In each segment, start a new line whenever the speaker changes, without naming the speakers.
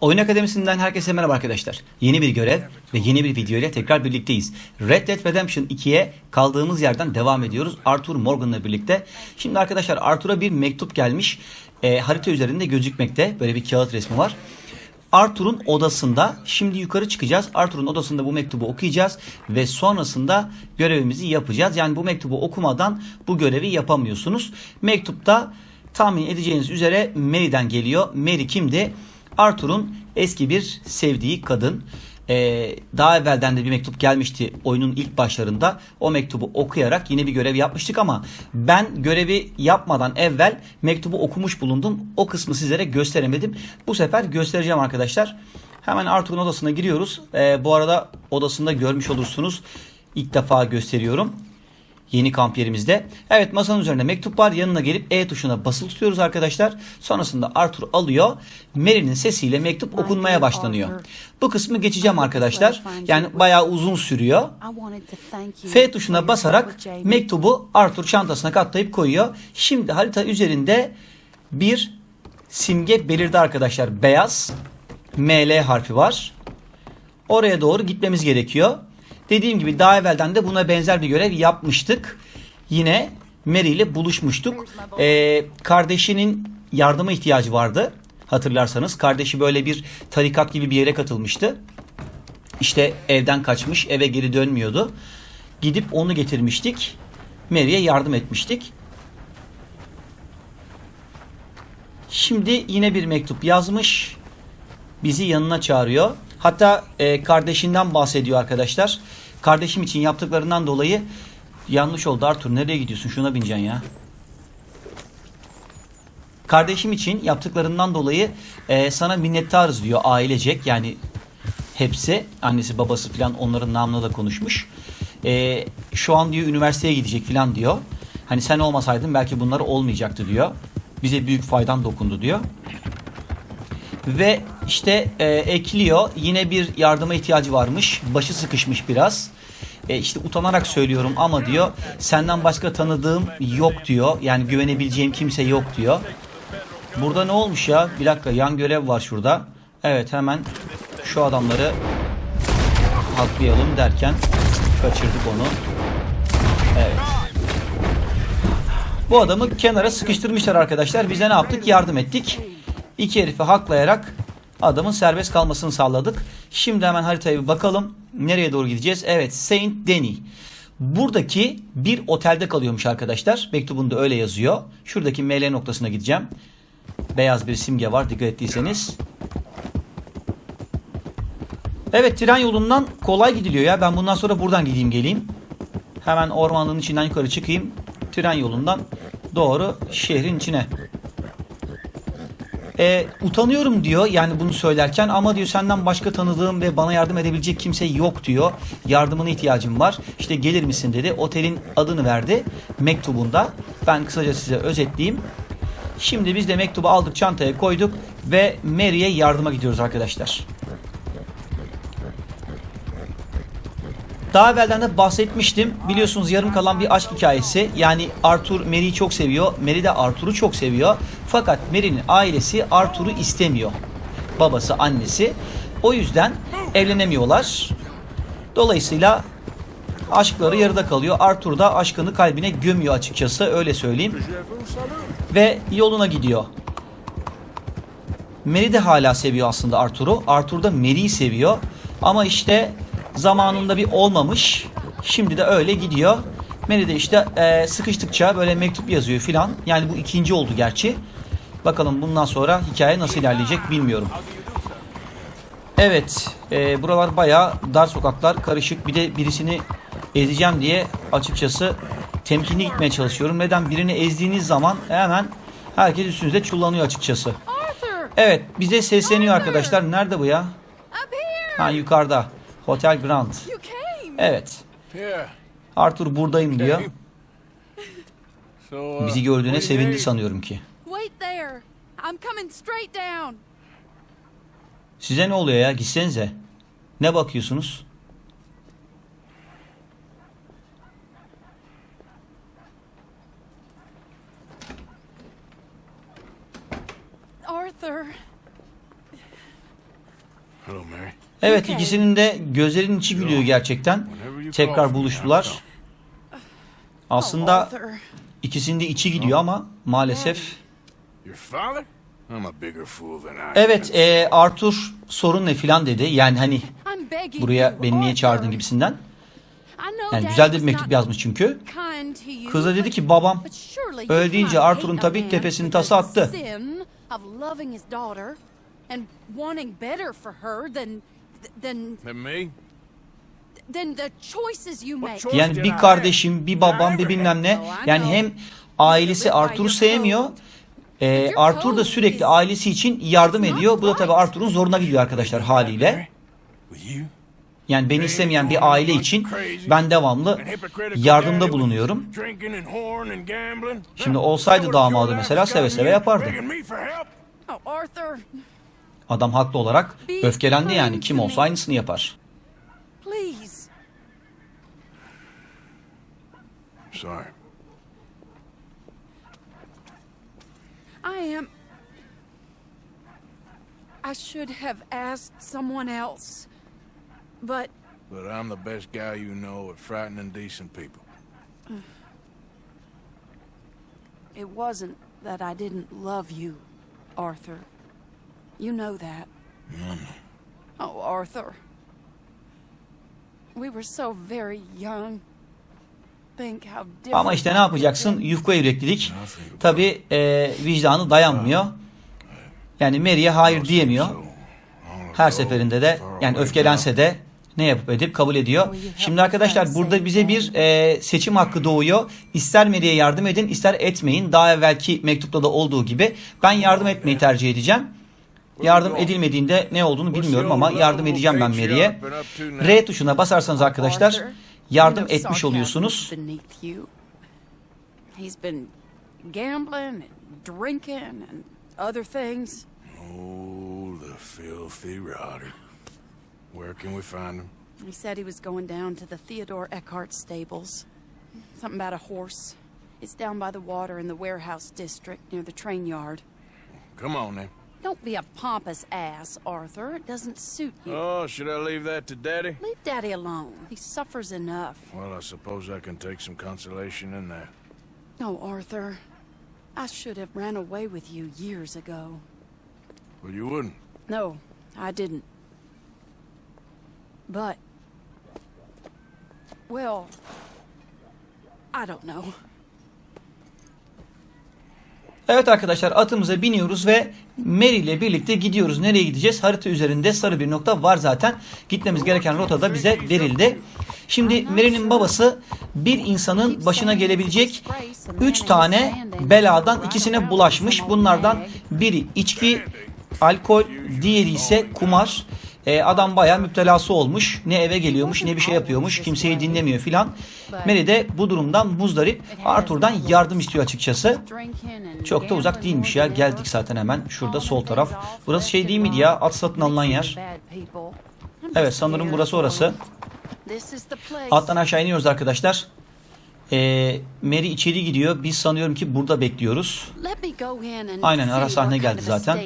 Oyun Akademisi'nden herkese merhaba arkadaşlar. Yeni bir görev ve yeni bir video ile tekrar birlikteyiz. Red Dead Redemption 2'ye kaldığımız yerden devam ediyoruz. Arthur Morgan'la birlikte. Şimdi arkadaşlar Arthur'a bir mektup gelmiş. Ee, harita üzerinde gözükmekte. Böyle bir kağıt resmi var. Arthur'un odasında şimdi yukarı çıkacağız. Arthur'un odasında bu mektubu okuyacağız ve sonrasında görevimizi yapacağız. Yani bu mektubu okumadan bu görevi yapamıyorsunuz. Mektupta tahmin edeceğiniz üzere Mary'den geliyor. Mary kimdi? Arthur'un eski bir sevdiği kadın. Ee, daha evvelden de bir mektup gelmişti oyunun ilk başlarında. O mektubu okuyarak yine bir görev yapmıştık ama ben görevi yapmadan evvel mektubu okumuş bulundum. O kısmı sizlere gösteremedim. Bu sefer göstereceğim arkadaşlar. Hemen Arthur'un odasına giriyoruz. Ee, bu arada odasında görmüş olursunuz. İlk defa gösteriyorum. Yeni kamp yerimizde. Evet masanın üzerinde mektup var. Yanına gelip E tuşuna basılı tutuyoruz arkadaşlar. Sonrasında Arthur alıyor. Mary'nin sesiyle mektup okunmaya başlanıyor. Bu kısmı geçeceğim arkadaşlar. Yani bayağı uzun sürüyor. F tuşuna basarak mektubu Arthur çantasına katlayıp koyuyor. Şimdi harita üzerinde bir simge belirdi arkadaşlar. Beyaz ML harfi var. Oraya doğru gitmemiz gerekiyor. Dediğim gibi daha evvelden de buna benzer bir görev yapmıştık. Yine Mary ile buluşmuştuk. Ee, kardeşinin yardıma ihtiyacı vardı. Hatırlarsanız kardeşi böyle bir tarikat gibi bir yere katılmıştı. İşte evden kaçmış eve geri dönmüyordu. Gidip onu getirmiştik. Mary'e yardım etmiştik. Şimdi yine bir mektup yazmış. Bizi yanına çağırıyor. Hatta e, kardeşinden bahsediyor arkadaşlar. Kardeşim için yaptıklarından dolayı yanlış oldu Arthur. Nereye gidiyorsun? Şuna bineceksin ya. Kardeşim için yaptıklarından dolayı e, sana minnettarız diyor ailecek. Yani hepsi annesi babası falan onların namına da konuşmuş. E, şu an diyor üniversiteye gidecek falan diyor. Hani sen olmasaydın belki bunlar olmayacaktı diyor. Bize büyük faydan dokundu diyor. Ve işte e, ekliyor. Yine bir yardıma ihtiyacı varmış. Başı sıkışmış biraz. E, işte utanarak söylüyorum ama diyor senden başka tanıdığım yok diyor. Yani güvenebileceğim kimse yok diyor. Burada ne olmuş ya? Bir dakika yan görev var şurada. Evet hemen şu adamları haklayalım derken kaçırdık onu. Evet. Bu adamı kenara sıkıştırmışlar arkadaşlar. Biz de ne yaptık? Yardım ettik. İki herifi haklayarak adamın serbest kalmasını sağladık. Şimdi hemen haritaya bir bakalım. Nereye doğru gideceğiz? Evet Saint Denis. Buradaki bir otelde kalıyormuş arkadaşlar. Mektubunda öyle yazıyor. Şuradaki ML noktasına gideceğim. Beyaz bir simge var dikkat ettiyseniz. Evet tren yolundan kolay gidiliyor ya. Ben bundan sonra buradan gideyim geleyim. Hemen ormanlığın içinden yukarı çıkayım. Tren yolundan doğru şehrin içine. E, utanıyorum diyor yani bunu söylerken ama diyor senden başka tanıdığım ve bana yardım edebilecek kimse yok diyor. Yardımına ihtiyacım var. İşte gelir misin dedi. Otelin adını verdi mektubunda. Ben kısaca size özetleyeyim. Şimdi biz de mektubu aldık çantaya koyduk ve Mary'e yardıma gidiyoruz arkadaşlar. Daha evvelden de bahsetmiştim. Biliyorsunuz yarım kalan bir aşk hikayesi. Yani Arthur Mary'i çok seviyor. Mary de Arthur'u çok seviyor. Fakat Mary'nin ailesi Arthur'u istemiyor. Babası, annesi. O yüzden evlenemiyorlar. Dolayısıyla aşkları yarıda kalıyor. Arthur da aşkını kalbine gömüyor açıkçası öyle söyleyeyim. Ve yoluna gidiyor. Mary de hala seviyor aslında Arthur'u. Arthur da Mary'i seviyor. Ama işte zamanında bir olmamış. Şimdi de öyle gidiyor. Mary de işte e, sıkıştıkça böyle mektup yazıyor filan. Yani bu ikinci oldu gerçi. Bakalım bundan sonra hikaye nasıl ilerleyecek bilmiyorum. Evet, e, buralar bayağı dar sokaklar, karışık. Bir de birisini ezeceğim diye açıkçası temkinli gitmeye çalışıyorum. Neden? Birini ezdiğiniz zaman hemen herkes üstünüze çullanıyor açıkçası. Evet, bize sesleniyor arkadaşlar. Nerede bu ya? Ha yukarıda. Hotel Grand. Evet. Arthur buradayım diyor.
Uh,
Bizi gördüğüne sevindi sanıyorum ki.
I'm coming straight down!
Size ne oluyor ya? Gitsenize. Ne bakıyorsunuz?
Arthur!
Hello, Mary.
Evet ikisinin de gözlerinin içi gülüyor gerçekten. Tekrar buluştular. Aslında
Arthur.
ikisinin de içi gidiyor ama maalesef. Evet e, Arthur sorun ne filan dedi. Yani hani buraya
you,
beni niye çağırdın gibisinden.
I know
Yani güzel de bir mektup
not
yazmış çünkü.
kind to you,
Kız da dedi
but-
ki babam
but surely you
öyle deyince Arthur'un tabii tepesini
the
attı.
sin of loving his daughter and wanting better for her than than
And me?
than the choices you make.
choice?
Yani bir kardeşim, bir babam, bir bilmem ne. Yani hem ailesi Arthur'u sevmiyor. E, Arthur da sürekli ailesi için yardım ediyor. Bu da tabii Arthur'un zoruna gidiyor arkadaşlar haliyle. Yani beni istemeyen bir aile için ben devamlı yardımda bulunuyorum. Şimdi olsaydı damadı mesela seve seve yapardı.
Oh,
Adam haklı olarak öfkelendi yani. Kim olsa aynısını yapar.
Sorry.
I am. I should have asked someone else. But
But I'm the best guy you know at frightening decent people.
it wasn't that I didn't love you, Arthur. You know that. Oh, Arthur. We were so very young.
Ama işte ne yapacaksın? Yufka yüreklilik. Tabi vicdanı dayanmıyor. Yani Mary'e hayır diyemiyor. Her seferinde de yani öfkelense de ne yapıp edip kabul ediyor. Şimdi arkadaşlar burada bize bir e, seçim hakkı doğuyor. İster Mary'e yardım edin ister etmeyin. Daha evvelki mektupta da olduğu gibi ben yardım etmeyi tercih edeceğim. Yardım edilmediğinde ne olduğunu bilmiyorum ama yardım edeceğim ben Mary'e. R tuşuna basarsanız arkadaşlar yardım etmiş oluyorsunuz.
He's been gambling and drinking and other things.
Oh, the filthy rotter. Where can we find him?
He said he was going down to the Theodore Eckhart stables. Something about a horse. It's down by the water in the warehouse district near the train yard.
Come on, then.
Don't be a pompous ass, Arthur. It doesn't suit you.
Oh, should I leave that to Daddy?
Leave Daddy alone. He suffers enough.
Well, I suppose I can take some consolation in that.
No, Arthur. I should have ran away with you years ago.
Well, you wouldn't.
No, I didn't. But. Well. I don't know.
Evet arkadaşlar atımıza biniyoruz ve Mary ile birlikte gidiyoruz. Nereye gideceğiz? Harita üzerinde sarı bir nokta var zaten. Gitmemiz gereken rota da bize verildi. Şimdi Mary'nin babası bir insanın başına gelebilecek 3 tane beladan ikisine bulaşmış. Bunlardan biri içki, alkol, diğeri ise kumar. Ee, adam bayağı müptelası olmuş. Ne eve geliyormuş ne bir şey yapıyormuş. Kimseyi dinlemiyor filan. Mary de bu durumdan muzdarip Arthur'dan yardım istiyor açıkçası. Çok da uzak değilmiş ya. Geldik zaten hemen. Şurada sol taraf. Burası şey değil miydi ya? At satın alınan yer. Evet sanırım burası orası. Alttan aşağı iniyoruz arkadaşlar. Ee, Mary içeri gidiyor. Biz sanıyorum ki burada bekliyoruz.
Aynen ara sahne geldi zaten.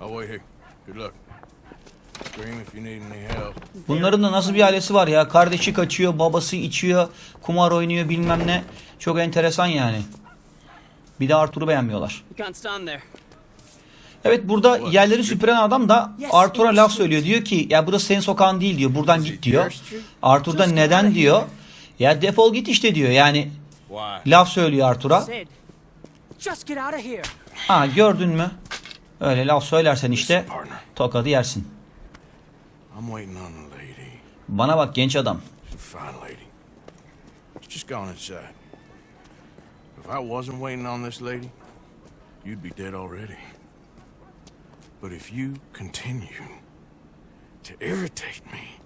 I'll wait here. Good luck. Scream if you need any help.
Bunların da nasıl bir ailesi var ya. Kardeşi kaçıyor, babası içiyor, kumar oynuyor bilmem ne. Çok enteresan yani. Bir de Arthur'u beğenmiyorlar.
You can't stand there.
Evet burada yerleri süpüren adam da Arthur'a laf söylüyor. Diyor ki ya burası senin sokağın değil diyor. Buradan git diyor. Arthur da neden diyor. Ya defol git işte diyor. Yani laf söylüyor Arthur'a. Ha gördün mü? Öyle laf söylersen işte tokadı yersin. Bana bak genç adam.
If I wasn't waiting on this lady, you'd be dead already. But if you continue to irritate me,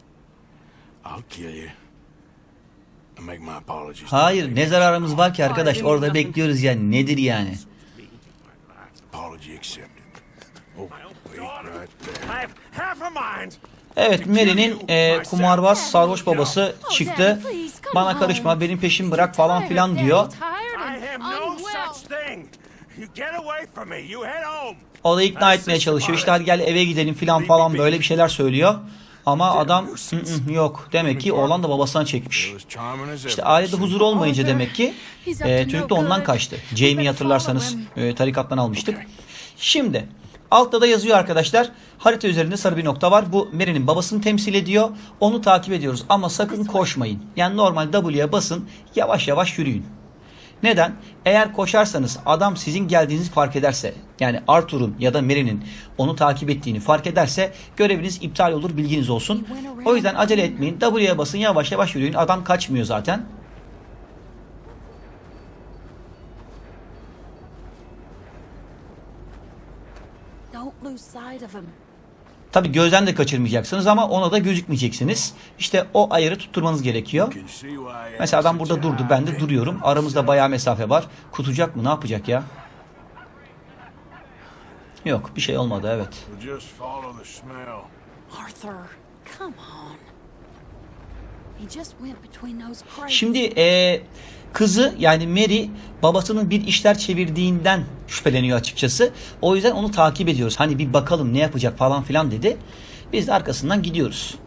I'll kill you and make my apologies. to the
Hayır ne zararımız var ki arkadaş orada bekliyoruz yani nedir yani.
Apology accepted. Oh, wait right there.
I have half a mind.
Evet Mary'nin e, kumarbaz sarhoş babası
Oh,
çıktı. Bana karışma benim peşimi bırak falan filan diyor. O da ikna etmeye çalışıyor. İşte hadi gel eve gidelim falan falan böyle bir şeyler söylüyor. Ama adam "Hı hı, yok. Demek ki oğlan da babasına çekmiş. İşte ailede huzur olmayınca demek ki e, çocuk da ondan kaçtı. Jamie'yi hatırlarsanız e, tarikattan almıştık. Şimdi altta da yazıyor arkadaşlar. Harita üzerinde sarı bir nokta var. Bu Mary'nin babasını temsil ediyor. Onu takip ediyoruz ama sakın koşmayın. Yani normal W'ye basın yavaş yavaş yürüyün. Neden? Eğer koşarsanız adam sizin geldiğinizi fark ederse yani Arthur'un ya da Mary'nin onu takip ettiğini fark ederse göreviniz iptal olur bilginiz olsun. O yüzden acele etmeyin. W'ye basın yavaş yavaş yürüyün. Adam kaçmıyor zaten.
Don't lose sight of him.
Tabi gözden de kaçırmayacaksınız ama ona da gözükmeyeceksiniz. İşte o ayarı tutturmanız gerekiyor. Mesela adam burada durdu. Ben de duruyorum. Aramızda bayağı mesafe var. Kutacak mı? Ne yapacak ya? Yok bir şey olmadı evet. Şimdi eee, kızı yani Mary babasının bir işler çevirdiğinden şüpheleniyor açıkçası. O yüzden onu takip ediyoruz. Hani bir bakalım ne yapacak falan filan dedi. Biz de arkasından gidiyoruz.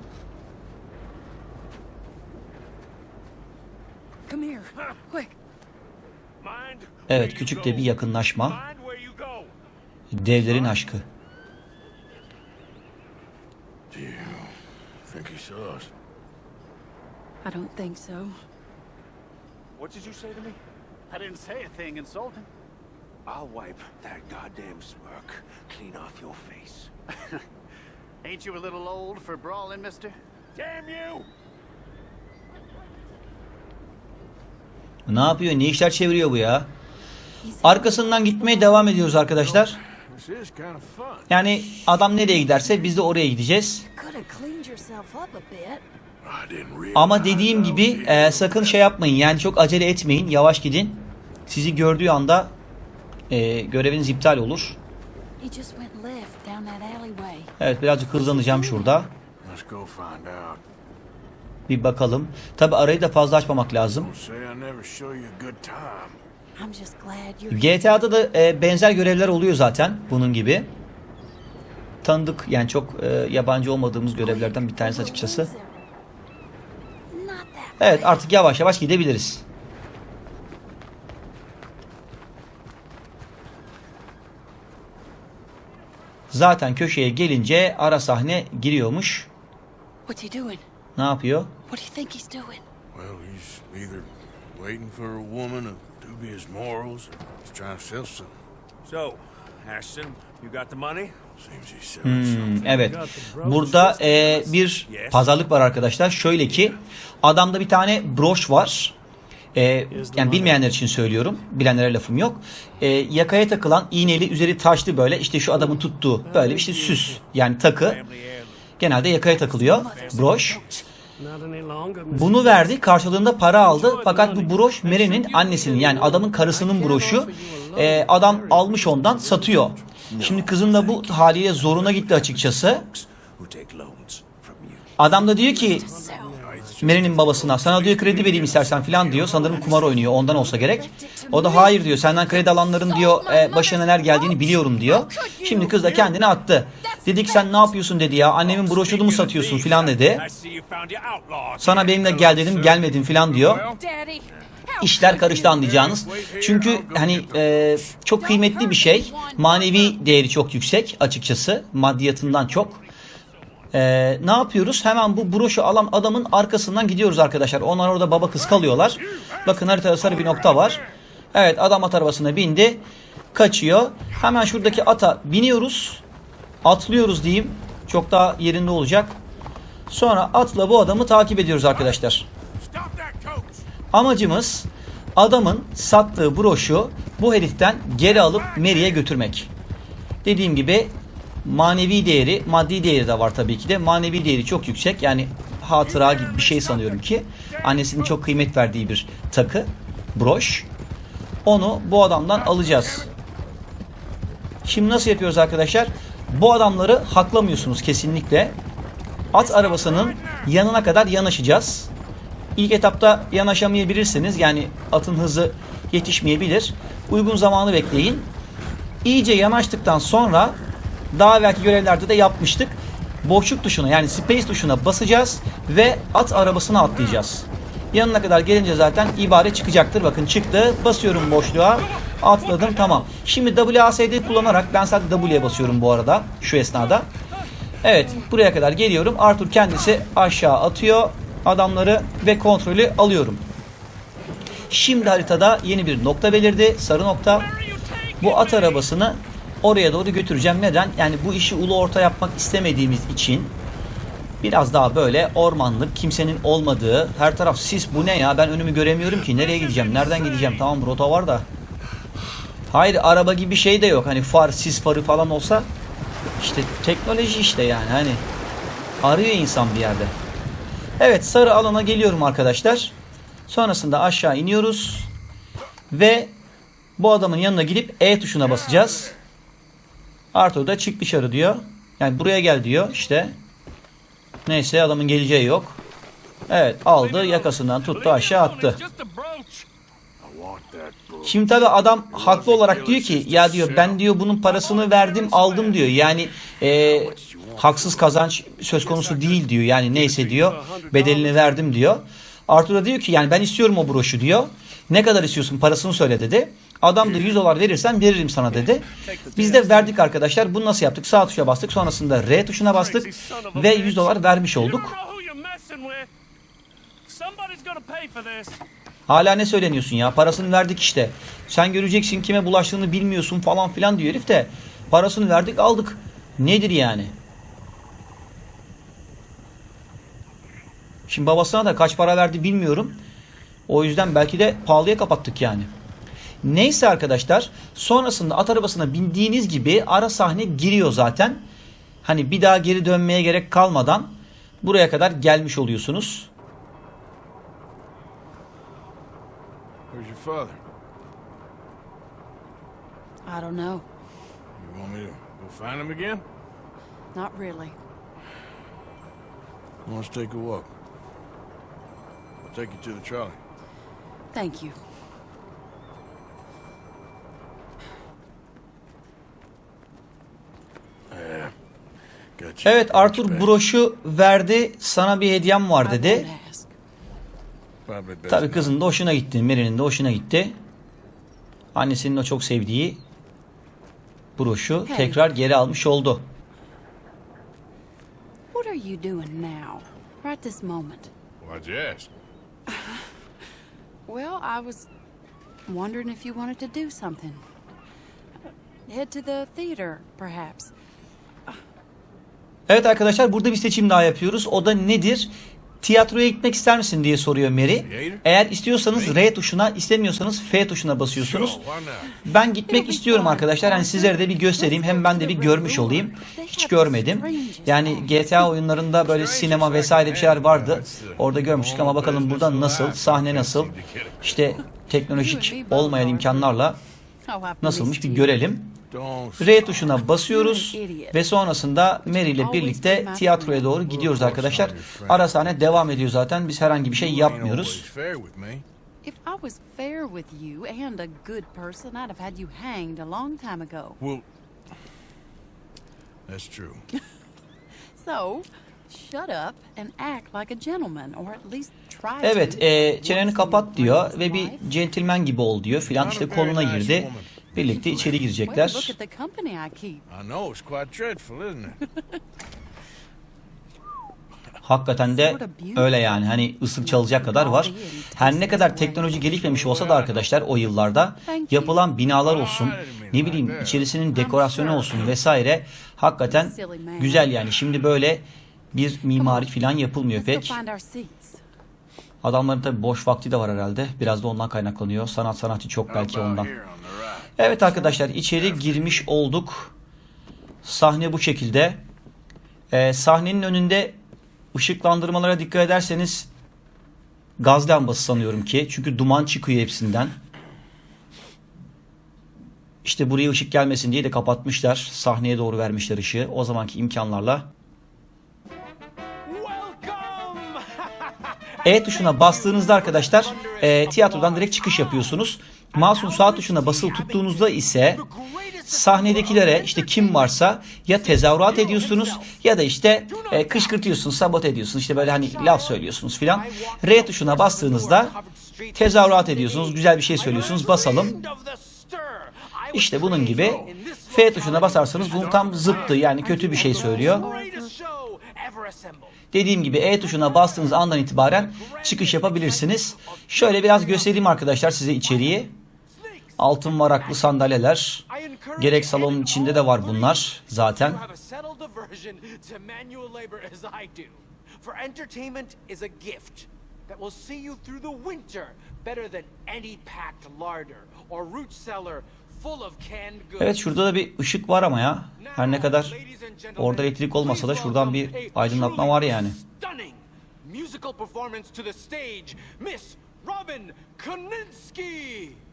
Evet küçük de bir yakınlaşma. Devlerin aşkı.
I don't think so.
What did you say to me? I didn't say a thing insulting. I'll wipe that goddamn smirk clean off your face. Ain't you a little old for brawling, mister?
Damn you!
Ne yapıyor? Ne işler çeviriyor bu ya? Arkasından gitmeye devam ediyoruz arkadaşlar. Yani adam nereye giderse biz de oraya gideceğiz. Ama dediğim gibi e, sakın şey yapmayın. Yani çok acele etmeyin. Yavaş gidin. Sizi gördüğü anda e, göreviniz iptal olur. Evet birazcık hızlanacağım şurada. Bir bakalım. Tabi arayı da fazla açmamak lazım. GTA'da da e, benzer görevler oluyor zaten bunun gibi. Tanıdık yani çok e, yabancı olmadığımız görevlerden bir tanesi açıkçası. Evet artık yavaş yavaş gidebiliriz. Zaten köşeye gelince ara sahne giriyormuş.
What's he doing?
Ne yapıyor?
What do you think he's doing?
Well, he's either waiting for a woman of dubious morals or he's trying to sell something.
So, Ashton, you got the money?
Hmm, evet. Burada e, bir pazarlık var arkadaşlar. Şöyle ki adamda bir tane broş var. E, yani bilmeyenler için söylüyorum. Bilenlere lafım yok. E, yakaya takılan iğneli üzeri taşlı böyle işte şu adamın tuttuğu böyle işte süs yani takı. Genelde yakaya takılıyor. Broş. Bunu verdi. Karşılığında para aldı. Fakat bu broş Mary'nin annesinin yani adamın karısının broşu. Ee, adam almış ondan satıyor. Şimdi kızın da bu haliyle zoruna gitti açıkçası. Adam da diyor ki. Mary'nin babasına sana diyor kredi vereyim istersen filan diyor. Sanırım kumar oynuyor ondan olsa gerek. O da hayır diyor senden kredi alanların diyor e, başına neler geldiğini biliyorum diyor. Şimdi kız da kendini attı. Dedik sen ne yapıyorsun dedi ya annemin broşunu mu satıyorsun filan dedi. Sana benimle gel dedim gelmedin filan diyor. İşler karıştı anlayacağınız. Çünkü hani e, çok kıymetli bir şey. Manevi değeri çok yüksek açıkçası. Maddiyatından çok. E, ne yapıyoruz? Hemen bu broşu alan adamın arkasından gidiyoruz arkadaşlar. Onlar orada baba kız kalıyorlar. Bakın haritada sarı bir nokta var. Evet adam at arabasına bindi. Kaçıyor. Hemen şuradaki ata biniyoruz. Atlıyoruz diyeyim. Çok daha yerinde olacak. Sonra atla bu adamı takip ediyoruz arkadaşlar. Amacımız adamın sattığı broşu bu heriften geri alıp Mary'e götürmek. Dediğim gibi manevi değeri, maddi değeri de var tabii ki de. Manevi değeri çok yüksek. Yani hatıra gibi bir şey sanıyorum ki. Annesinin çok kıymet verdiği bir takı, broş. Onu bu adamdan alacağız. Şimdi nasıl yapıyoruz arkadaşlar? Bu adamları haklamıyorsunuz kesinlikle. At arabasının yanına kadar yanaşacağız. İlk etapta yanaşamayabilirsiniz. Yani atın hızı yetişmeyebilir. Uygun zamanı bekleyin. iyice yanaştıktan sonra daha belki görevlerde de yapmıştık. Boşluk tuşuna yani space tuşuna basacağız ve at arabasına atlayacağız. Yanına kadar gelince zaten ibare çıkacaktır. Bakın çıktı. Basıyorum boşluğa. Atladım tamam. Şimdi WASD kullanarak ben sadece W'ye basıyorum bu arada şu esnada. Evet buraya kadar geliyorum. Arthur kendisi aşağı atıyor adamları ve kontrolü alıyorum. Şimdi haritada yeni bir nokta belirdi. Sarı nokta. Bu at arabasını oraya doğru götüreceğim. Neden? Yani bu işi ulu orta yapmak istemediğimiz için biraz daha böyle ormanlık, kimsenin olmadığı, her taraf sis bu ne ya? Ben önümü göremiyorum ki. Nereye gideceğim? Nereden gideceğim? Tamam rota var da. Hayır araba gibi şey de yok. Hani far, sis farı falan olsa işte teknoloji işte yani hani arıyor insan bir yerde. Evet sarı alana geliyorum arkadaşlar. Sonrasında aşağı iniyoruz. Ve bu adamın yanına gidip E tuşuna basacağız. Arthur da çık dışarı diyor. Yani buraya gel diyor işte. Neyse adamın geleceği yok. Evet aldı yakasından tuttu aşağı attı. Şimdi tabi adam haklı olarak diyor ki ya diyor ben diyor bunun parasını verdim aldım diyor. Yani e, haksız kazanç söz konusu değil diyor. Yani neyse diyor bedelini verdim diyor. Arthur da diyor ki yani ben istiyorum o broşu diyor. Ne kadar istiyorsun parasını söyle dedi. Adam da 100 dolar verirsen veririm sana dedi. Biz de verdik arkadaşlar. Bunu nasıl yaptık? Sağ tuşa bastık. Sonrasında R tuşuna bastık. Ve 100 dolar vermiş olduk. Hala ne söyleniyorsun ya? Parasını verdik işte. Sen göreceksin kime bulaştığını bilmiyorsun falan filan diyor herif de. Parasını verdik aldık. Nedir yani? Şimdi babasına da kaç para verdi bilmiyorum. O yüzden belki de pahalıya kapattık yani. Neyse arkadaşlar sonrasında at arabasına bindiğiniz gibi ara sahne giriyor zaten. Hani bir daha geri dönmeye gerek kalmadan buraya kadar gelmiş oluyorsunuz.
Where's your father?
I don't know.
You want me to go find him again?
Not really.
Let's take a walk. Take you to the trolley.
Thank you.
Got you.
Evet Arthur broşu verdi sana bir hediyem var dedi. Tabii kızın da hoşuna gitti. Mary'nin de hoşuna gitti. Annesinin o çok sevdiği broşu tekrar geri almış oldu.
What are you doing now? Right this moment.
Why'd you ask?
Well, I was wondering if you wanted to do something. Head to the theater, perhaps.
Evet arkadaşlar burada bir seçim daha yapıyoruz. O da nedir? Tiyatroya gitmek ister misin diye soruyor Mary. Eğer istiyorsanız R tuşuna, istemiyorsanız F tuşuna basıyorsunuz. Ben gitmek istiyorum arkadaşlar. Hani sizlere de bir göstereyim. Hem ben de bir görmüş olayım. Hiç görmedim. Yani GTA oyunlarında böyle sinema vesaire bir şeyler vardı. Orada görmüştük ama bakalım burada nasıl, sahne nasıl, işte teknolojik olmayan imkanlarla nasılmış bir görelim. R tuşuna basıyoruz ve sonrasında Mary ile birlikte tiyatroya doğru gidiyoruz arkadaşlar. Ara sahne devam ediyor zaten. Biz herhangi bir şey yapmıyoruz.
If I was fair with you and a good person, I'd have had you hanged a long time ago.
Well, that's true.
So, shut up and act like a gentleman, or at least try
Evet,
to.
e, çeneni kapat diyor ve bir centilmen gibi ol diyor filan. İşte koluna girdi. Birlikte içeri girecekler. Hakikaten de öyle yani. Hani ıslık çalacak kadar var. Her ne kadar teknoloji gelişmemiş olsa da arkadaşlar o yıllarda yapılan binalar olsun, ne bileyim içerisinin dekorasyonu olsun vesaire hakikaten güzel yani. Şimdi böyle bir mimari falan yapılmıyor pek. Adamların tabii boş vakti de var herhalde. Biraz da ondan kaynaklanıyor. Sanat sanatçı çok belki ondan. Evet arkadaşlar içeri girmiş olduk. Sahne bu şekilde. Ee, sahnenin önünde ışıklandırmalara dikkat ederseniz gaz lambası sanıyorum ki. Çünkü duman çıkıyor hepsinden. İşte buraya ışık gelmesin diye de kapatmışlar. Sahneye doğru vermişler ışığı. O zamanki imkanlarla. E tuşuna bastığınızda arkadaşlar e, tiyatrodan direkt çıkış yapıyorsunuz. Mouse'un sağ tuşuna basılı tuttuğunuzda ise sahnedekilere işte kim varsa ya tezahürat ediyorsunuz ya da işte e, kışkırtıyorsunuz, sabote ediyorsunuz. İşte böyle hani laf söylüyorsunuz filan. R tuşuna bastığınızda tezahürat ediyorsunuz, güzel bir şey söylüyorsunuz. Basalım. İşte bunun gibi F tuşuna basarsanız bunun tam zıttı yani kötü bir şey söylüyor. Dediğim gibi E tuşuna bastığınız andan itibaren çıkış yapabilirsiniz. Şöyle biraz göstereyim arkadaşlar size içeriği. Altın varaklı sandalyeler. Gerek salonun içinde de var bunlar zaten.
that will see you through the winter better than any packed larder or root cellar full of canned goods.
Evet şurada da bir ışık var ama ya. Her ne kadar orada elektrik olmasa da şuradan bir aydınlatma var yani.
Musical performance to the stage, Miss Robin Koninsky.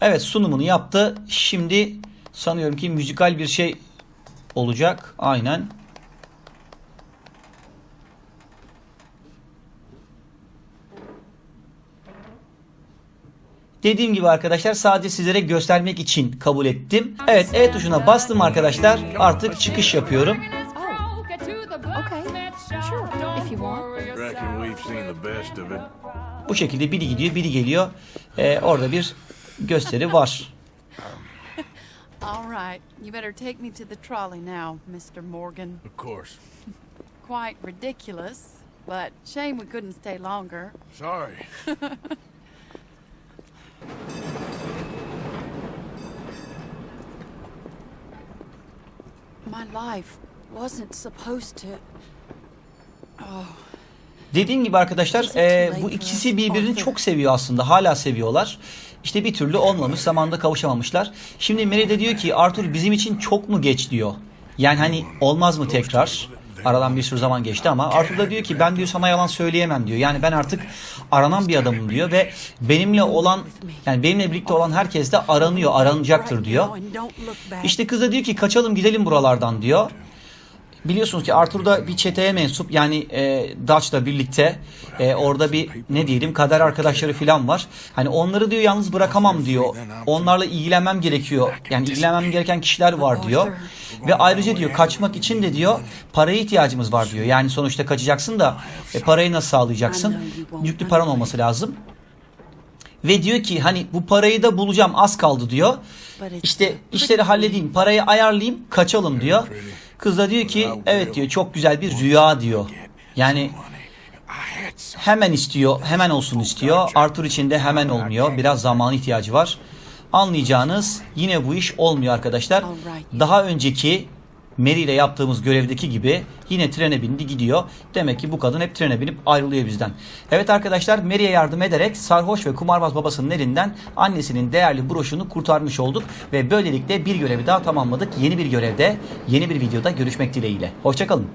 Evet sunumunu yaptı. Şimdi sanıyorum ki müzikal bir şey olacak. Aynen. Dediğim gibi arkadaşlar sadece sizlere göstermek için kabul ettim. Evet E tuşuna bastım arkadaşlar. Artık çıkış yapıyorum.
İt.
Bu şekilde biri gidiyor biri geliyor. Ee, orada bir gösteri var.
All right, you better take me to the trolley now, Mr. Morgan.
Of course.
Quite ridiculous, but shame we couldn't stay longer.
Sorry.
My life wasn't supposed to.
Dediğim gibi arkadaşlar e, bu ikisi birbirini çok seviyor aslında. Hala seviyorlar. İşte bir türlü olmamış. Zamanında kavuşamamışlar. Şimdi Mary de diyor ki Arthur bizim için çok mu geç diyor. Yani hani olmaz mı tekrar? Aradan bir sürü zaman geçti ama Arthur da diyor ki ben diyor sana yalan söyleyemem diyor. Yani ben artık aranan bir adamım diyor ve benimle olan yani benimle birlikte olan herkes de aranıyor, aranacaktır diyor. İşte kız da diyor ki kaçalım gidelim buralardan diyor. Biliyorsunuz ki Arthur da bir çeteye mensup yani e, Dutch'la birlikte e, orada bir ne diyelim kader arkadaşları falan var. Hani onları diyor yalnız bırakamam diyor. Onlarla ilgilenmem gerekiyor. Yani ilgilenmem gereken kişiler var diyor. Ve ayrıca diyor kaçmak için de diyor paraya ihtiyacımız var diyor. Yani sonuçta kaçacaksın da e, parayı nasıl sağlayacaksın? Yüklü paran olması lazım. Ve diyor ki hani bu parayı da bulacağım az kaldı diyor. İşte işleri halledeyim parayı ayarlayayım kaçalım diyor. Kız da diyor ki evet diyor çok güzel bir rüya diyor. Yani hemen istiyor hemen olsun istiyor. Arthur için de hemen olmuyor. Biraz zamana ihtiyacı var. Anlayacağınız yine bu iş olmuyor arkadaşlar. Daha önceki Mary ile yaptığımız görevdeki gibi yine trene bindi gidiyor. Demek ki bu kadın hep trene binip ayrılıyor bizden. Evet arkadaşlar Mary'e yardım ederek sarhoş ve kumarbaz babasının elinden annesinin değerli broşunu kurtarmış olduk. Ve böylelikle bir görevi daha tamamladık. Yeni bir görevde, yeni bir videoda görüşmek dileğiyle. Hoşçakalın.